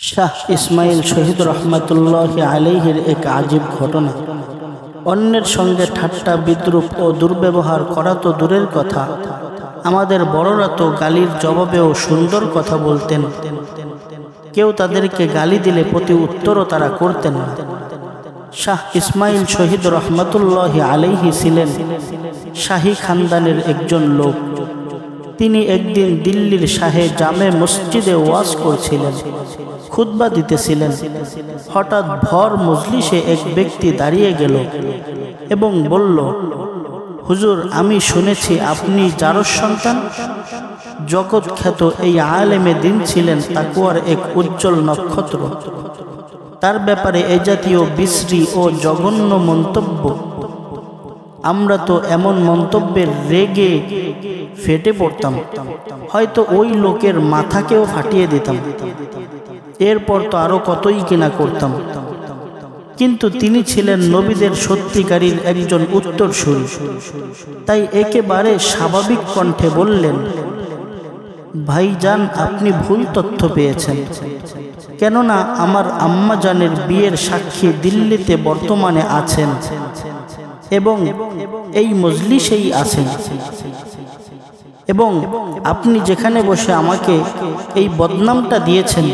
শাহ ইসমাইল শহীদ রহমতুল্লাহ আলাইহির এক আজীব ঘটনা। অন্যের সঙ্গে ঠাট্টা, বিদ্রুপ ও দুর্ব্যবহার করা তো দূরের কথা। আমাদের বড়রা তো গালির জবাবেও সুন্দর কথা বলতেন। কেউ তাদেরকে গালি দিলে প্রতি উত্তরও তারা করতেন না। শাহ ইসমাইল শহীদ রহমতুল্লাহ আলাইহি ছিলেন শাহী খানদানের একজন লোক। তিনি একদিন দিল্লির শাহে জামে মসজিদে ওয়াজ করছিলেন, খুতবা দিতেছিলেন। হঠাৎ ভর মজলিসে এক ব্যক্তি দাঁড়িয়ে গেল এবং বলল, হুজুর, আমি শুনেছি আপনি যারর সন্তান। জগৎ খ্যাত এই আলেমে দিন ছিলেন তাকুয়ার এক উজ্জ্বল নক্ষত্র। তার ব্যাপারে এ জাতীয় বিশ্রী ও জঘন্য মন্তব্য আমরা তো এমন মন্তব্যের রেগে ফেটে পড়তাম। হয়তো ওই লোকের মাথাকেও ফাটিয়ে দিতাম। এরপর তো আরও কতই কিনা করতাম। কিন্তু তিনি ছিলেন নবীদের সত্যিকারীর একজন উত্তর উত্তরসূরি। তাই একেবারে স্বাভাবিক কণ্ঠে বললেন, ভাইজান, আপনি ভুল তথ্য পেয়েছেন। কেননা আমার আম্মা জানের বিয়ের সাক্ষী দিল্লিতে বর্তমানে আছেন। এবং এই মজলিসেই আছেন। এবং আপনি যেখানে বসে আমাকে এই বদনামটা দিয়েছেন,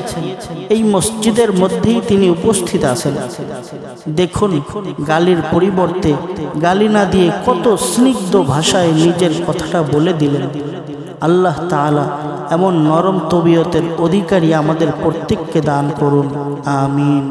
এই মসজিদের মধ্যেই তিনি উপস্থিত আছেন। দেখুন গালির পরিবর্তে গালি না দিয়ে কত স্নিগ্ধ ভাষায় নিজের কথাটা বলে দিলেন। আল্লাহ তাআলা এমন নরম তবিয়তের অধিকারী আমাদের প্রত্যেককে দান করুন। আমিন।